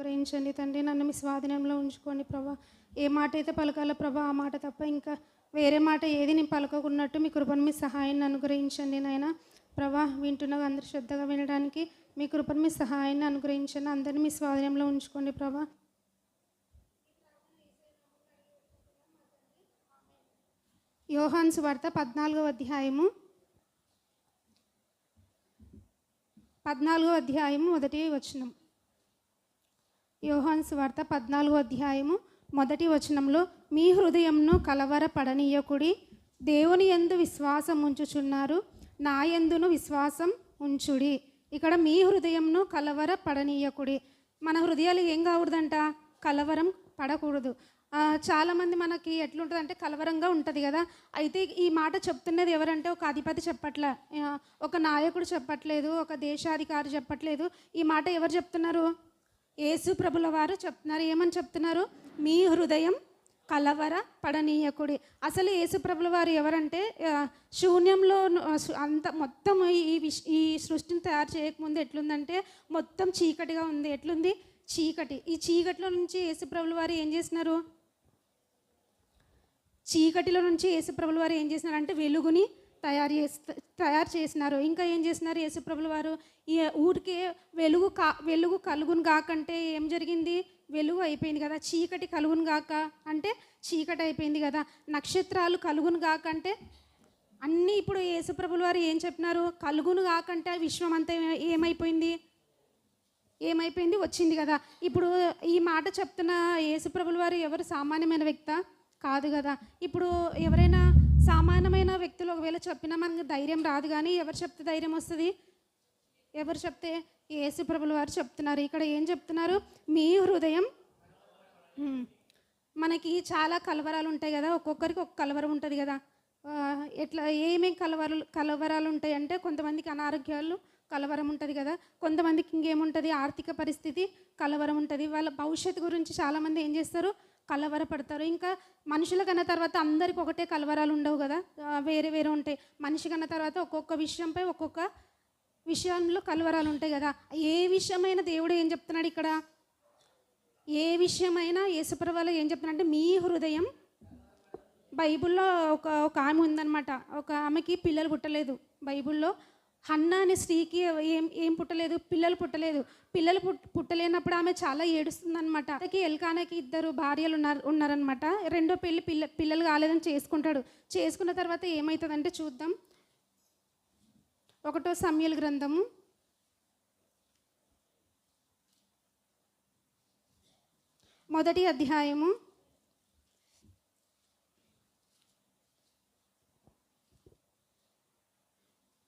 గ్రహించండి తండ్రి. నన్ను మీ స్వాధీనంలో ఉంచుకోండి ప్రభా. ఏ మాట అయితే పలకాలో ప్రభా ఆ మాట తప్ప ఇంకా వేరే మాట ఏది నేను పలకకున్నట్టు మీ కృపను మీ సహాయాన్ని అనుగ్రహించండి నాయన. ప్రభా వింటున్న అందరు శ్రద్ధగా వినడానికి మీ కృపను మీ సహాయాన్ని అనుగ్రహించండి. అందరినీ మీ స్వాధీనంలో ఉంచుకోండి ప్రభా. యోహాన్స్ వార్త పద్నాలుగో అధ్యాయము. పద్నాలుగో అధ్యాయము మొదటి వచనం. యోహాన్స్ వార్త పద్నాలుగో అధ్యాయము మొదటి వచనంలో మీ హృదయంను కలవరపడనీయకుడి దేవుని ఎందు విశ్వాసం ఉంచుచున్నారు నా యందును విశ్వాసం ఉంచుడి. ఇక్కడ మీ హృదయంను కలవరపడనీయకుడి. మన హృదయాలు ఏం కాకూడదంట? కలవరం పడకూడదు. చాలామంది మనకి ఎట్లుంటుంది అంటే కలవరంగా ఉంటుంది కదా. అయితే ఈ మాట చెప్తున్నది ఎవరంటే ఒక అధిపతి చెప్పట్లే ఒక నాయకుడు చెప్పట్లేదు ఒక దేశాధికారి చెప్పట్లేదు. ఈ మాట ఎవరు చెప్తున్నారు? యేసు ప్రభుల వారు చెప్తున్నారు. ఏమని చెప్తున్నారు? మీ హృదయం కలవర పడనీయకుడి అసలు యేసుప్రభుల వారు ఎవరంటే శూన్యంలో అంత మొత్తం ఈ- విష్ ఈ సృష్టిని తయారు చేయకముందు ఎట్లుందంటే మొత్తం చీకటిగా ఉంది. ఎట్లుంది? చీకటి. ఈ చీకటిలో నుంచి యేసుప్రభుల వారు ఏం చేసినారు? చీకటిలో నుంచి యేసుప్రభుల వారు ఏం చేసినారు అంటే వెలుగుని తయారు చేస్త తయారు చేసినారు. ఇంకా ఏం చేసినారు యేసుప్రభుల వారు? ఈ ఊరికే వెలుగు కా వెలుగు కలుగును కాకంటే ఏం జరిగింది? వెలుగు అయిపోయింది కదా. చీకటి కలుగును గాక అంటే చీకటి అయిపోయింది కదా. నక్షత్రాలు కలుగును కాకంటే అన్నీ ఇప్పుడు యేసుప్రభుల వారు ఏం చెప్పినారు? కలుగును కాకంటే విశ్వం అంతా ఏమైపోయింది? ఏమైపోయింది? వచ్చింది కదా. ఇప్పుడు ఈ మాట చెప్తున్న యేసుప్రభుల వారు ఎవరు సామాన్యమైన వ్యక్త? కాదు కదా. ఇప్పుడు ఎవరైనా సామాన్యమైన వ్యక్తులు ఒకవేళ చెప్పినా మనకు ధైర్యం రాదు కానీ ఎవరు చెప్తే ధైర్యం వస్తుంది? ఎవరు చెప్తే యేసుప్రభుల వారు చెప్తున్నారు. ఇక్కడ ఏం చెప్తున్నారు? మీ హృదయం మనకి చాలా కలవరాలు ఉంటాయి కదా. ఒక్కొక్కరికి ఒక కలవరం ఉంటుంది కదా. ఎట్లా ఏమేమి కలవరాలు కలవరాలు ఉంటాయి అంటే కొంతమందికి అనారోగ్యాలు కలవరం ఉంటుంది కదా. కొంతమందికి ఇంకేముంటుంది? ఆర్థిక పరిస్థితి కలవరం ఉంటుంది. వాళ్ళ భవిష్యత్తు గురించి చాలామంది ఏం చేస్తారు? కలవరపడతారు. ఇంకా మనుషుల కన్న తర్వాత అందరికి ఒకటే కలవరాలు ఉండవు కదా? వేరే వేరే ఉంటాయి. మనిషి కన్న తర్వాత ఒక్కొక్క విషయంపై ఒక్కొక్క విషయంలో కలవరాలు ఉంటాయి కదా? ఏ విషయమైన దేవుడు ఏం చెప్తున్నాడు ఇక్కడ? ఏ విషయమైనా యేసుప్రభాలో ఏం చెప్తున్నాడంటే మీ హృదయం బైబిల్లో ఒక ఒక ఆమె ఉందన్నమాట. ఒక ఆమెకి పిల్లలు పుట్టలేదు. బైబిల్లో హన్నా అనే స్త్రీకి ఏం ఏం పుట్టలేదు పిల్లలు పుట్టలేదు. పిల్లలు పుట్ పుట్టలేనప్పుడు ఆమె చాలా ఏడుస్తుందనమాట అతనికి ఎల్కానాకి ఇద్దరు భార్యలు ఉన్నారు ఉన్నారనమాట రెండో పెళ్ళి పిల్ల పిల్లలు కాలేదని చేసుకుంటాడు. చేసుకున్న తర్వాత ఏమవుతుందంటే చూద్దాం. ఒకటో సమయల గ్రంథము. మొదటి అధ్యాయము.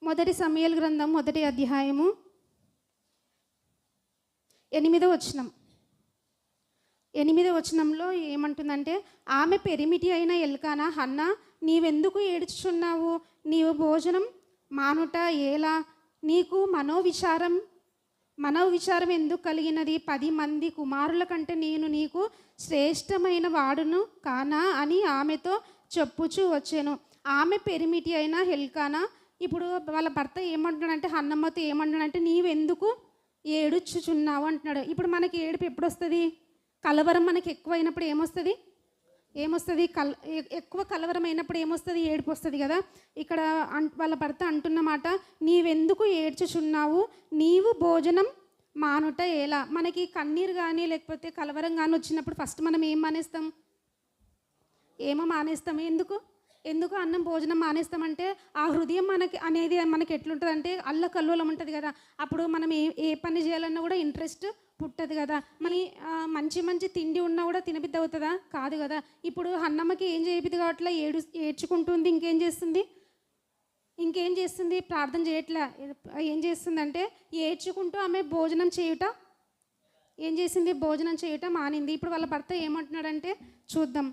మొదటి సమయల గ్రంథం మొదటి అధ్యాయము ఎనిమిదో వచనం. ఎనిమిదో వచనంలో ఏమంటుందంటే ఆమె పెరిమిటి అయిన ఎల్కానా హన్న నీవెందుకు ఏడుచుచున్నావు? నీవు భోజనం మానుట ఏలా నీకు మనోవిచారం మనోవిచారం ఎందుకు కలిగినది? పది మంది కుమారుల కంటే నేను నీకు శ్రేష్టమైన వాడును కానా అని ఆమెతో చెప్పుచూ వచ్చాను. ఆమె పెరిమిటి అయిన హెల్కానా ఇప్పుడు వాళ్ళ భర్త ఏమంటున్నాడంటే హన్నమ్మతో ఏమంటున్నాడంటే నీవెందుకు ఏడుచుచున్నావు? అంటున్నాడు. ఇప్పుడు మనకి ఏడుపు ఎప్పుడు వస్తుంది కలవరం మనకి ఎక్కువైనప్పుడు ఏమొస్తుంది? ఏమొస్తుంది? కల్ ఎక్కువ కలవరం అయినప్పుడు ఏమొస్తుంది? ఏడుపు వస్తుంది కదా. ఇక్కడ అన్ వాళ్ళ భర్త అంటున్నమాట నీవెందుకు ఏడ్చుచున్నావు? నీవు భోజనం మానుట ఎలా? మనకి కన్నీరు కానీ లేకపోతే కలవరం కానీ వచ్చినప్పుడు ఫస్ట్ మనం ఏం మానేస్తాం? ఏమో మానేస్తాం. ఎందుకు? ఎందుకు అన్నం భోజనం మానేస్తామంటే ఆ హృదయం మనకి అనేది మనకి ఎట్లుంటుంది అంటే అల్ల కల్లోలం ఉంటుంది కదా. అప్పుడు మనం ఏ ఏ పని చేయాలన్నా కూడా ఇంట్రెస్ట్ పుట్టదు కదా. మరి మంచి మంచి తిండి ఉన్నా కూడా తినబిద్ద అవుతుందా? కాదు కదా. ఇప్పుడు అన్నమ్మకి ఏం చేయబిద్ది కావట్లే? ఏడు ఏడ్చుకుంటుంది ఇంకేం చేస్తుంది? ఇంకేం చేస్తుంది? ప్రార్థన చేయట్లా? ఏం చేస్తుందంటే ఏడ్చుకుంటూ ఆమె భోజనం చేయుట ఏం చేసింది? భోజనం చేయటం మానింది. ఇప్పుడు వాళ్ళ భర్త ఏమంటున్నాడంటే చూద్దాం.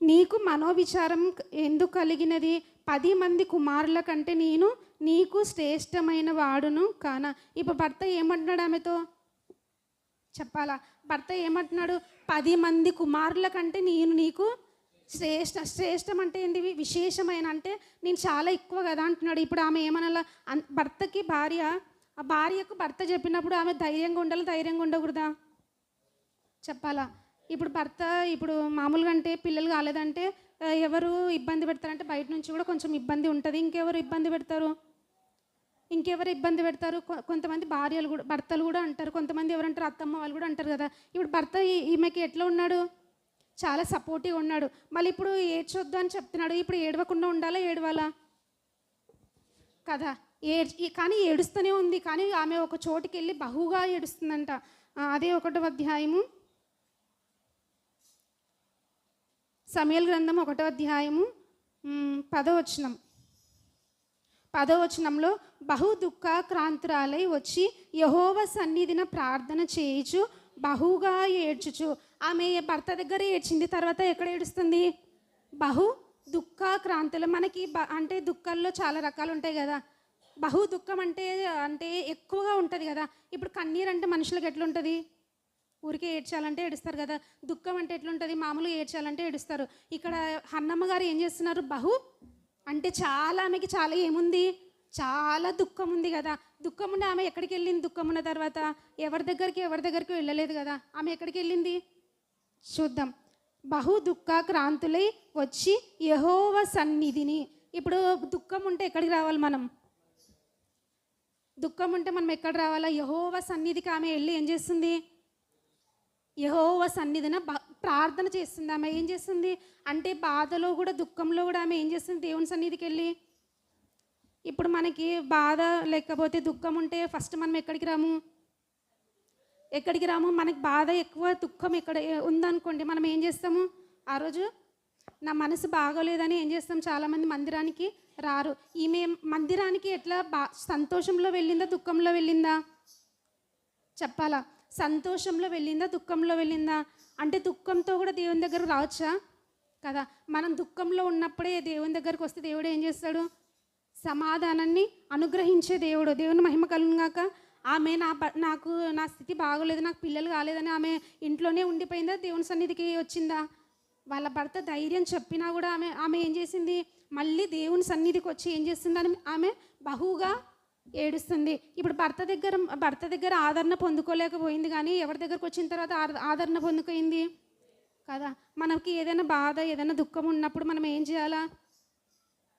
నీకు మనోవిచారం ఎందుకు కలిగినది? పది మంది కుమారుల కంటే నేను నీకు శ్రేష్టమైన వాడును కానా. ఇప్పుడు భర్త ఏమంటున్నాడు ఆమెతో? చెప్పాలా? భర్త ఏమంటున్నాడు? పది మంది కుమారుల కంటే నేను నీకు శ్రేష్ట శ్రేష్టం అంటే ఏంటి విశేషమైన అంటే నేను చాలా ఎక్కువ కదా అంటున్నాడు. ఇప్పుడు ఆమె ఏమనాలా? భర్తకి భార్య ఆ భార్యకు భర్త చెప్పినప్పుడు ఆమె ధైర్యంగా ఉండాలి? ధైర్యంగా ఉండకూడదా? చెప్పాలా? ఇప్పుడు భర్త ఇప్పుడు మామూలుగా అంటే పిల్లలు కాలేదంటే ఎవరు ఇబ్బంది పెడతారంటే బయట నుంచి కూడా కొంచెం ఇబ్బంది ఉంటుంది. ఇంకెవరు ఇబ్బంది పెడతారు? ఇంకెవరు ఇబ్బంది పెడతారు? కొ- కొంతమంది భార్యలు కూడా భర్తలు కూడా అంటారు. కొంతమంది ఎవరంటారు? అత్తమ్మ వాళ్ళు కూడా అంటారు కదా. ఇప్పుడు భర్త ఈమెకి ఎట్లా ఉన్నాడు? చాలా సపోర్టివ్ ఉన్నాడు. మళ్ళీ ఇప్పుడు ఏడ్చొద్దు అని చెప్తున్నాడు. ఇప్పుడు ఏడవకుండా ఉండాలా? ఏడవాలా? కదా. ఏడ్ ఈ- కానీ ఏడుస్తూనే ఉంది. కానీ ఆమె ఒక చోటుకి వెళ్ళి బహుగా ఏడుస్తుందంట. అదే ఒకటో అధ్యాయము. సమయల్ గ్రంథం ఒకటో అధ్యాయము పదవచనం పదవచనంలో బహు దుఃఖ క్రాంతురాలై వచ్చి యహోవ సన్నిధిన ప్రార్థన చేయుచు బహుగా ఏడ్చుచు. ఆమె భర్త దగ్గర ఏడ్చింది తర్వాత ఎక్కడ ఏడుస్తుంది? బహు దుఃఖ క్రాంతులు మనకి బ- అంటే దుఃఖాల్లో చాలా రకాలు ఉంటాయి కదా. బహు దుఃఖం అంటే అంటే ఎక్కువగా ఉంటుంది కదా. ఇప్పుడు కన్నీరు అంటే మనుషులకు ఎట్లుంటుంది? ఊరికే ఏడ్చాలంటే ఏడుస్తారు కదా. దుఃఖం అంటే ఎట్లుంటుంది? మామూలుగా ఏడ్చాలంటే ఏడుస్తారు. ఇక్కడ హన్నమ్మ గారు ఏం చేస్తున్నారు? బహు అంటే చాలా ఆమెకి చాలా ఏముంది? చాలా దుఃఖం ఉంది కదా. దుఃఖం ఉండి ఆమె ఎక్కడికి వెళ్ళింది? దుఃఖం ఉన్న తర్వాత ఎవరి దగ్గరికి ఎవరి దగ్గరికి వెళ్ళలేదు కదా. ఆమె ఎక్కడికి వెళ్ళింది? చూద్దాం. బహు దుఃఖ క్రాంతులై వచ్చి యహోవ సన్నిధిని. ఇప్పుడు దుఃఖం ఉంటే ఎక్కడికి రావాలి మనం? దుఃఖం ఉంటే మనం ఎక్కడ రావాలా? యహోవ సన్నిధికి ఆమె వెళ్ళి ఏం చేస్తుంది? యహోవ సన్నిధిన ప్రార్థన చేస్తుంది. ఆమె ఏం చేస్తుంది? అంటే బాధలో కూడా దుఃఖంలో కూడా ఆమె ఏం చేస్తుంది? దేవుని సన్నిధికి వెళ్ళి ఇప్పుడు మనకి బాధ లేకపోతే దుఃఖం ఉంటే ఫస్ట్ మనం ఎక్కడికి రాము? ఎక్కడికి రాము? మనకి బాధ ఎక్కువ దుఃఖం ఎక్కడ ఉందనుకోండి మనం ఏం చేస్తాము? ఆ రోజు నా మనసు బాగోలేదని ఏం చేస్తాం? చాలామంది మందిరానికి రారు. ఈమె మందిరానికి ఎట్లా బా సంతోషంలో వెళ్ళిందా? దుఃఖంలో వెళ్ళిందా? చెప్పాలా? సంతోషంలో వెళ్ళిందా దుఃఖంలో వెళ్ళిందా? అంటే దుఃఖంతో కూడా దేవుని దగ్గర రావచ్చా? కదా మనం దుఃఖంలో ఉన్నప్పుడే దేవుని దగ్గరకు వస్తే దేవుడు ఏం చేస్తాడు? సమాధానాన్ని అనుగ్రహించే దేవుడు. దేవుని మహిమ కలుగాక ఆమె నా బ- నాకు నా స్థితి బాగోలేదు నాకు పిల్లలు కాలేదని ఆమె ఇంట్లోనే ఉండిపోయిందా? దేవుని సన్నిధికి వచ్చిందా? వాళ్ళ భర్త ధైర్యం చెప్పినా కూడా ఆమె ఆమె ఏం చేసింది? మళ్ళీ దేవుని సన్నిధికి వచ్చి ఏం చేసిందని ఆమె బహుగా ఏడుస్తుంది. ఇప్పుడు భర్త దగ్గర భర్త దగ్గర ఆదరణ పొందుకోలేకపోయింది కానీ ఎవరి దగ్గరకు వచ్చిన తర్వాత ఆదరణ పొందుకోయింది కదా. మనకి ఏదైనా బాధ ఏదైనా దుఃఖం ఉన్నప్పుడు మనం ఏం చేయాలా?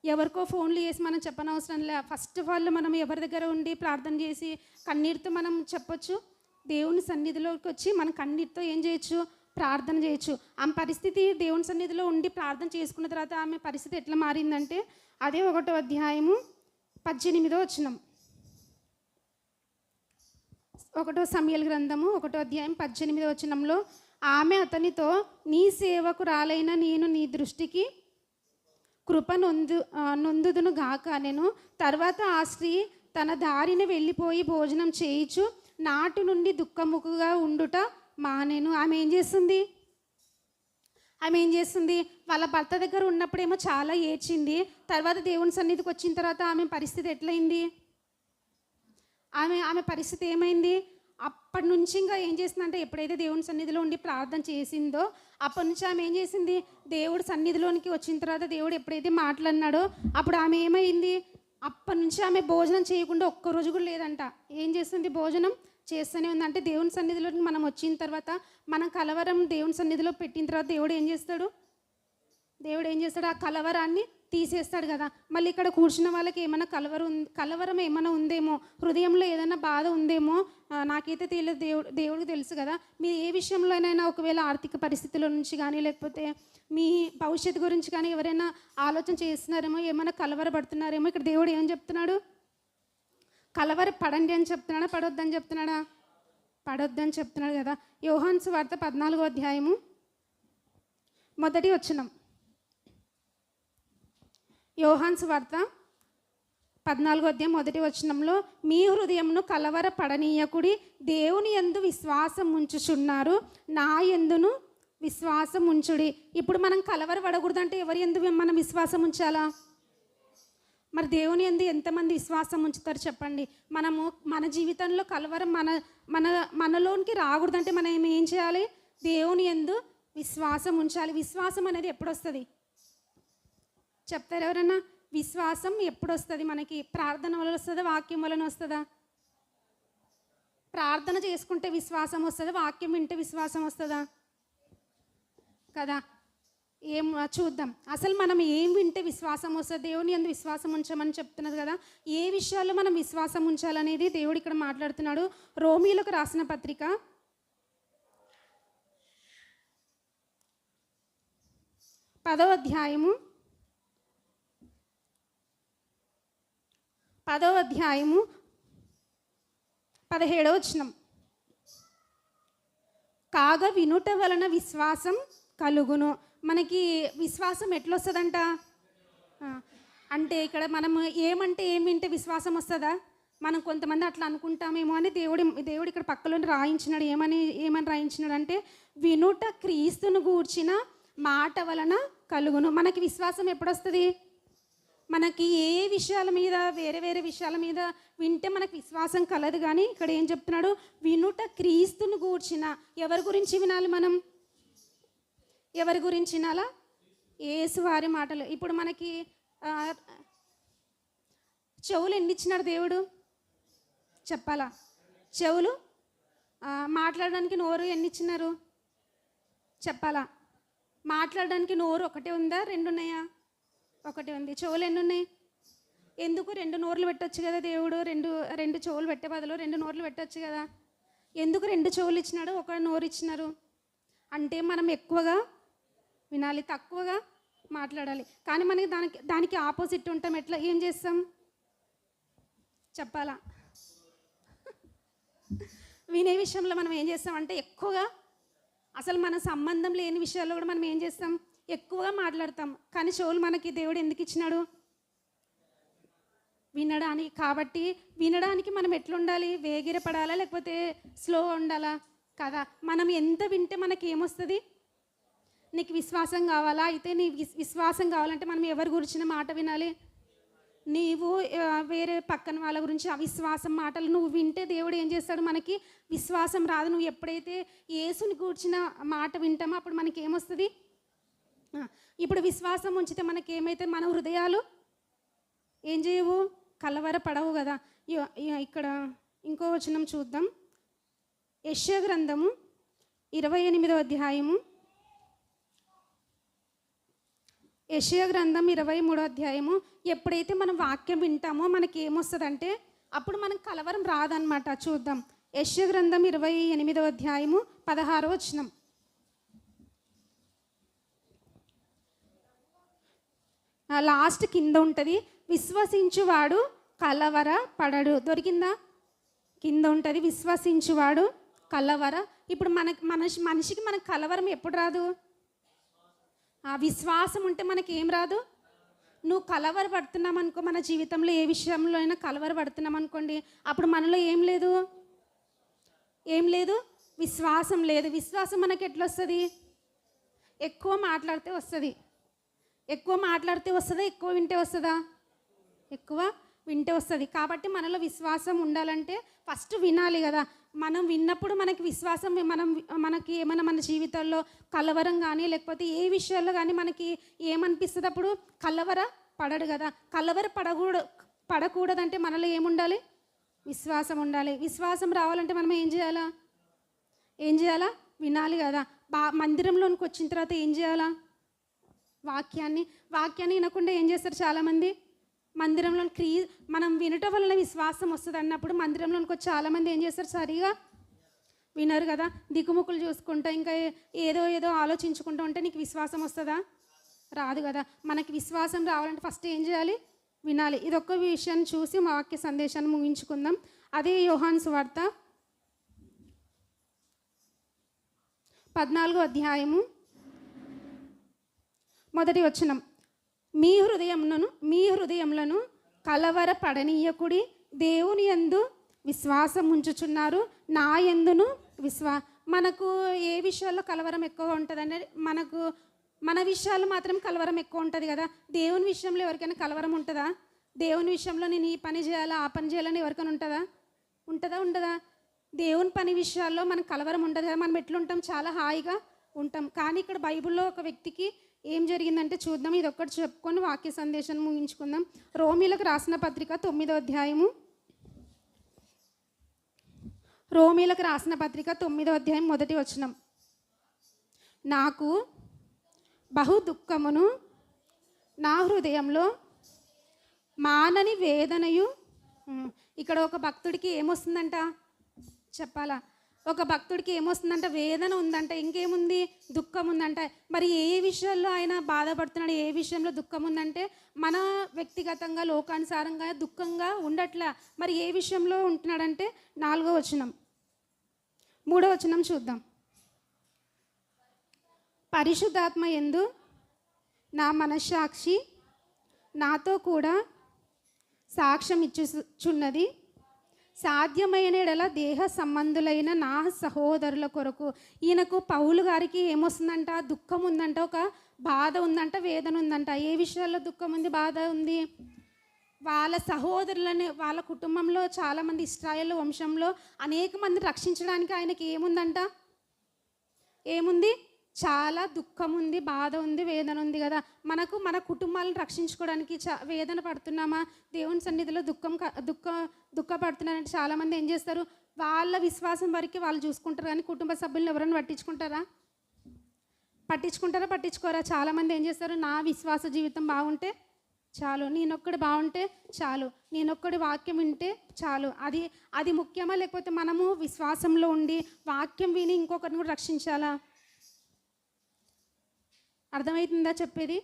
ఎవరికో ఫోన్లు చేసి మనం చెప్పనవసరం లే. ఫస్ట్ ఆఫ్ ఆల్ మనం ఎవరి దగ్గర ఉండి ప్రార్థన చేసి కన్నీటితో మనం చెప్పొచ్చు. దేవుని సన్నిధిలోకి వచ్చి మనం కన్నీటితో ఏం చేయొచ్చు? ప్రార్థన చేయొచ్చు. ఆమె పరిస్థితి దేవుని సన్నిధిలో ఉండి ప్రార్థన చేసుకున్న తర్వాత ఆమె పరిస్థితి ఎట్లా మారిందంటే అదే ఒకటో అధ్యాయము పద్దెనిమిదో వచ్చినాం ఒకటో సమయల గ్రంథము ఒకటో అధ్యాయం పద్దెనిమిదో వచనంలో ఆమె అతనితో నీ సేవకు రాలైన నేను నీ దృష్టికి కృప నొందు నొందుదును గాక. నేను తర్వాత ఆ స్త్రీ తన దారిని వెళ్ళిపోయి భోజనం చేయించు నాటు నుండి దుఃఖముఖగా ఉండుట మానేను. ఆమె ఏం చేస్తుంది? ఆమె ఏం చేస్తుంది? వాళ్ళ భర్త దగ్గర ఉన్నప్పుడేమో చాలా ఏడ్చింది. తర్వాత దేవుని సన్నిధికి వచ్చిన తర్వాత ఆమె పరిస్థితి ఎట్లయింది? ఆమె ఆమె పరిస్థితి ఏమైంది? అప్పటి నుంచి ఇంకా ఏం చేసిందంటే ఎప్పుడైతే దేవుని సన్నిధిలో ఉండి ప్రార్థన చేసిందో అప్పటి నుంచి ఆమె ఏం చేసింది? దేవుడు సన్నిధిలోనికి వచ్చిన తర్వాత దేవుడు ఎప్పుడైతే మాట్లాడినాడో అప్పుడు ఆమె ఏమైంది? అప్పటి నుంచి ఆమె భోజనం చేయకుండా ఒక్క రోజు కూడా లేదంట. ఏం చేస్తుంది భోజనం? చేస్తూనే ఉంది. అంటే దేవుని సన్నిధిలోకి మనం వచ్చిన తర్వాత మనం కలవరం దేవుని సన్నిధిలో పెట్టిన తర్వాత దేవుడు ఏం చేస్తాడు? దేవుడు ఏం చేస్తాడు? ఆ కలవరాన్ని తీసేస్తాడు కదా. మళ్ళీ ఇక్కడ కూర్చున్న వాళ్ళకి ఏమైనా కలవరం ఉంది కలవరం ఏమైనా ఉందేమో హృదయంలో ఏదైనా బాధ ఉందేమో నాకైతే తెలియదు దేవుడు దేవుడికి తెలుసు కదా. మీరు ఏ విషయంలోనైనా ఒకవేళ ఆర్థిక పరిస్థితుల నుంచి కానీ లేకపోతే మీ భవిష్యత్తు గురించి కానీ ఎవరైనా ఆలోచన చేస్తున్నారేమో ఏమైనా కలవరపడుతున్నారేమో ఇక్కడ దేవుడు ఏం చెప్తున్నాడు? కలవర పడండి అని చెప్తున్నాడా? పడొద్దని చెప్తున్నాడా? పడొద్దని చెప్తున్నాడు కదా. యోహాన్స్ వార్త పద్నాలుగో అధ్యాయము మొదటి వచ్చినాం యోహాన్స్ వార్త పద్నాలుగో అధ్యాయం మొదటి వచనంలో మీ హృదయంను కలవర పడనీయకుడి దేవుని ఎందు విశ్వాసం ఉంచుచున్నారు. నా ఎందును విశ్వాసం ఉంచుడి. ఇప్పుడు మనం కలవర పడకూడదంటే ఎవరి ఎందు మనం విశ్వాసం ఉంచాలా? మరి దేవుని ఎందు ఎంతమంది విశ్వాసం ఉంచుతారు చెప్పండి. మనము మన జీవితంలో కలవరం మన మన మనలోనికి రాకూడదంటే మనం ఏం- ఏం చేయాలి? దేవుని ఎందు విశ్వాసం ఉంచాలి. విశ్వాసం అనేది ఎప్పుడు వస్తుంది చెప్తారు ఎవరైనా విశ్వాసం ఎప్పుడు వస్తుంది మనకి? ప్రార్థన వలన వస్తుందా వాక్యం వలన వస్తుందా ప్రార్థన చేసుకుంటే విశ్వాసం వస్తుంది? వాక్యం వింటే విశ్వాసం వస్తుందా? కదా? ఏం చూద్దాం. అసలు మనం ఏం వింటే విశ్వాసం వస్తుంది? దేవుని ఎందు విశ్వాసం ఉంచమని చెప్తున్నది కదా? ఏ విషయాల్లో మనం విశ్వాసం ఉంచాలనేది దేవుడు ఇక్కడ మాట్లాడుతున్నాడు. రోమీలకు రాసిన పత్రిక. పదవ అధ్యాయము. పదవ అధ్యాయము పదిహేడవ వచనం. కాగా వినుట వలన విశ్వాసం కలుగును. మనకి విశ్వాసం ఎట్లొస్తుందంట? అంటే ఇక్కడ మనం ఏమంటే ఏమింటే విశ్వాసం వస్తుందా? మనం కొంతమంది అట్లా అనుకుంటామేమో అని దేవుడి దేవుడు ఇక్కడ పక్కలో రాయించినాడు. ఏమని ఏమని రాయించినాడు అంటే వినుట క్రీస్తును గూర్చిన మాట వలన కలుగును. మనకి విశ్వాసం ఎప్పుడొస్తుంది? మనకి ఏ విషయాల మీద వేరే వేరే విషయాల మీద వింటే మనకు విశ్వాసం కలదు కానీ ఇక్కడ ఏం చెప్తున్నాడు? వినుట క్రీస్తును గూర్చిన. ఎవరి గురించి వినాలి మనం? ఎవరి గురించి వినాలా? ఏసు వారి మాటలు. ఇప్పుడు మనకి చెవులు ఎన్ని ఇచ్చినాడు దేవుడు? చెప్పాలా? చెవులు? మాట్లాడడానికి నోరు ఎన్ని ఇచ్చినారు? చెప్పాలా? మాట్లాడడానికి నోరు ఒకటే ఉందా? రెండు ఉన్నాయా? ఒకటి ఉంది. చెవులు ఎన్ని ఉన్నాయి ఎందుకు రెండు నోర్లు పెట్టొచ్చు కదా దేవుడు? రెండు రెండు చెవులు పెట్టే బదులు రెండు నోర్లు పెట్టొచ్చు కదా? ఎందుకు రెండు చెవులు ఇచ్చినాడు? ఒక నోరు ఇచ్చినారు. అంటే మనం ఎక్కువగా వినాలి తక్కువగా మాట్లాడాలి. కానీ మనకి దానికి దానికి ఆపోజిట్ ఉంటాం. ఎట్లా? ఏం చేస్తాం? చెప్పాలా? వినే విషయంలో మనం ఏం చేస్తాం? అంటే ఎక్కువగా అసలు మన సంబంధం లేని విషయాల్లో కూడా మనం ఏం చేస్తాం? ఎక్కువగా మాట్లాడతాం. కానీ చెవులు మనకి దేవుడు ఎందుకు ఇచ్చినాడు? వినడానికి కాబట్టి వినడానికి మనం ఎట్లుండాలి? వేగిరపడాలా? లేకపోతే స్లో ఉండాలా? కదా. మనం ఎంత వింటే మనకి ఏమొస్తుంది? నీకు విశ్వాసం కావాలా? అయితే నీ విశ్వాసం కావాలంటే మనం ఎవరి గురించిన మాట వినాలి? నీవు వేరే పక్కన వాళ్ళ గురించి అవిశ్వాసం మాటలు నువ్వు వింటే దేవుడు ఏం చేస్తాడు? మనకి విశ్వాసం రాదు. నువ్వు ఎప్పుడైతే యేసుని కూర్చిన మాట వింటామో అప్పుడు మనకి ఏమొస్తుంది? ఇప్పుడు విశ్వాసం ఉంచితే మనకి ఏమైతే మన హృదయాలు ఏం చేయవు? కలవర పడవు కదా. ఇక్కడ ఇంకో వచనం చూద్దాం. యశ్య గ్రంథము ఇరవై ఎనిమిదో అధ్యాయము. యశ్య గ్రంథం ఇరవై మూడో అధ్యాయము. ఎప్పుడైతే మనం వాక్యం వింటామో మనకి ఏమొస్తుందంటే అప్పుడు మనకు కలవరం రాదనమాట చూద్దాం. యశ్య గ్రంథం ఇరవై ఎనిమిదో అధ్యాయము పదహారో వచనం. లాస్ట్ కింద ఉంటుంది. విశ్వసించువాడు కలవర పడడు. దొరికిందా? కింద ఉంటుంది. విశ్వసించువాడు కలవర. ఇప్పుడు మనకి మనిషి మనిషికి మనకు కలవరం ఎప్పుడు రాదు? ఆ విశ్వాసం ఉంటే మనకి ఏం రాదు? నువ్వు కలవర పడుతున్నాం అనుకో మన జీవితంలో ఏ విషయంలో అయినా కలవర పడుతున్నాం అనుకోండి అప్పుడు మనలో ఏం లేదు? ఏం లేదు? విశ్వాసం లేదు. విశ్వాసం మనకి ఎట్లా వస్తుంది ఎక్కువ మాట్లాడితే వస్తుంది. ఎక్కువ మాట్లాడితే వస్తుందా ఎక్కువ వింటే వస్తుందా? ఎక్కువ వింటే వస్తుంది. కాబట్టి మనలో విశ్వాసం ఉండాలంటే ఫస్ట్ వినాలి కదా. మనం విన్నప్పుడు మనకి విశ్వాసం మనం మనకి ఏమైనా మన జీవితాల్లో కలవరం కానీ లేకపోతే ఏ విషయాల్లో కానీ మనకి ఏమనిపిస్తుంది అప్పుడు? కలవర పడడు కదా. కలవర పడకూడ పడకూడదంటే మనలో ఏముండాలి? విశ్వాసం ఉండాలి. విశ్వాసం రావాలంటే మనం ఏం చేయాలా? ఏం చేయాలా? వినాలి కదా. బా మందిరంలోనికి వచ్చిన తర్వాత ఏం చేయాలా? వాక్యాన్ని వాక్యాన్ని వినకుండా ఏం చేస్తారు చాలామంది? మందిరంలో క్రీ మనం వినటం వలన విశ్వాసం వస్తుంది అన్నప్పుడు మందిరంలోనికి వచ్చి చాలామంది ఏం చేస్తారు? సరిగా వినరు కదా? దిక్కుముక్కులు చూసుకుంటా ఇంకా ఏదో ఏదో ఆలోచించుకుంటూ ఉంటే నీకు విశ్వాసం వస్తుందా? రాదు కదా? మనకి విశ్వాసం రావాలంటే ఫస్ట్ ఏం చేయాలి? వినాలి. ఇది ఒక్క విషయాన్ని చూసి మా వాక్య సందేశాన్ని ముగించుకుందాం. అదే యోహాన్స్ వార్త పద్నాలుగో అధ్యాయము. మొదటి వచనం. మీ హృదయములను మీ హృదయములను కలవర పడనీయకుడి దేవుని యందు విశ్వాసం ఉంచుచున్నారు నా యందును విశ్వా మనకు ఏ విషయాల్లో కలవరం ఎక్కువ ఉంటుందంటే మనకు మన విషయాలు మాత్రం కలవరం ఎక్కువ ఉంటుంది కదా. దేవుని విషయంలో ఎవరికైనా కలవరం ఉంటుందా? దేవుని విషయంలో నేను ఈ పని చేయాలా ఆ పని చేయాలని ఎవరికైనా ఉంటుందా? ఉంటుందా ఉండదా? దేవుని పని విషయాల్లో మనకు కలవరం ఉండదు కదా. మనం ఎట్లుంటాం? చాలా హాయిగా ఉంటాం. కానీ ఇక్కడ బైబిల్లో ఒక వ్యక్తికి ఏం జరిగిందంటే చూద్దాం ఇది ఒక్కటి చెప్పుకొని వాక్య సందేశాన్ని ముగించుకుందాం. రోమిలకు రాసిన పత్రిక తొమ్మిదో అధ్యాయము. రోమీలకు రాసిన పత్రిక తొమ్మిదో అధ్యాయం మొదటి వచనం. నాకు బహు దుఃఖమును నా హృదయంలో మానని వేదనయు. ఇక్కడ ఒక భక్తుడికి ఏమొస్తుందంట? చెప్పాలా? ఒక భక్తుడికి ఏమొస్తుందంట వేదన ఉందంట ఇంకేముంది? దుఃఖం ఉందంట మరి ఏ విషయాల్లో ఆయన బాధపడుతున్నాడు? ఏ విషయంలో దుఃఖం ఉందంటే మన వ్యక్తిగతంగా లోకానుసారంగా దుఃఖంగా ఉండట్లా. మరి ఏ విషయంలో ఉంటున్నాడంటే నాలుగో వచనం. మూడో వచనం చూద్దాం. పరిశుద్ధాత్మ ఎందు నా మనస్సాక్షి నాతో కూడా సాక్ష్యం ఇచ్చుచున్నది చున్నది. సాధ్యమైనడలా దేహ సంబంధులైన నా సహోదరుల కొరకు ఈయనకు పౌలు గారికి ఏమొస్తుందంట? దుఃఖం ఉందంట ఒక బాధ ఉందంట వేదన ఉందంట. ఏ విషయాల్లో దుఃఖం ఉంది బాధ ఉంది? వాళ్ళ సహోదరులని వాళ్ళ కుటుంబంలో చాలామంది ఇస్రాయేల్ వంశంలో అనేక మంది రక్షించడానికి ఆయనకి ఏముందంట? ఏముంది? చాలా దుఃఖం ఉంది బాధ ఉంది వేదన ఉంది కదా. మనకు మన కుటుంబాలను రక్షించుకోవడానికి చా వేదన పడుతున్నామా? దేవుని సన్నిధిలో దుఃఖం దుఃఖ దుఃఖపడుతున్నారంటే చాలామంది ఏం చేస్తారు? వాళ్ళ విశ్వాసం వరకు వాళ్ళు చూసుకుంటారు కానీ కుటుంబ సభ్యులను ఎవరైనా పట్టించుకుంటారా? పట్టించుకుంటారా పట్టించుకోరా? చాలామంది ఏం చేస్తారు? నా విశ్వాస జీవితం బాగుంటే చాలు. నేనొక్కడు బాగుంటే చాలు. నేనొక్కడి వాక్యం వింటే చాలు. అది అది ముఖ్యమా? లేకపోతే మనము విశ్వాసంలో ఉండి వాక్యం విని ఇంకొకరిని కూడా రక్షించాలా? అర్థమవుతుందా చెప్పేది?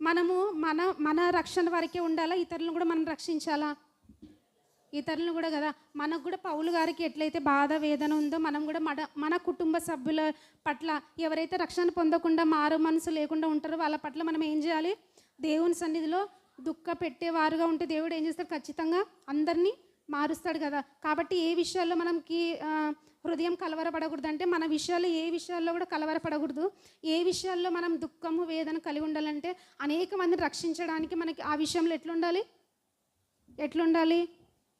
మనము మన మన రక్షణ వరకే ఉండాలా? ఇతరులను కూడా మనం రక్షించాలా? ఇతరులను కూడా కదా? మనకు కూడా పౌలు గారికి ఎట్లయితే బాధ వేదన ఉందో మనం కూడా మన మన కుటుంబ సభ్యుల పట్ల ఎవరైతే రక్షణ పొందకుండా మారు మనసు లేకుండా ఉంటారో వాళ్ళ పట్ల మనం ఏం చేయాలి? దేవుని సన్నిధిలో దుఃఖ పెట్టేవారుగా ఉంటే దేవుడు ఏం చేస్తాడు? ఖచ్చితంగా అందరినీ మారుస్తాడు కదా? కాబట్టి ఏ విషయాల్లో మనకి హృదయం కలవరపడకూడదు అంటే మన విషయాల్లో ఏ విషయాల్లో కూడా కలవరపడకూడదు. ఏ విషయాల్లో మనం దుఃఖము వేదన కలిగి ఉండాలంటే అనేక మందిని రక్షించడానికి మనకి ఆ విషయంలో ఎట్లుండాలి? ఎట్లుండాలి?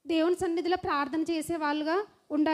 దేవుని సన్నిధిలో ప్రార్థన చేసే వాళ్ళుగా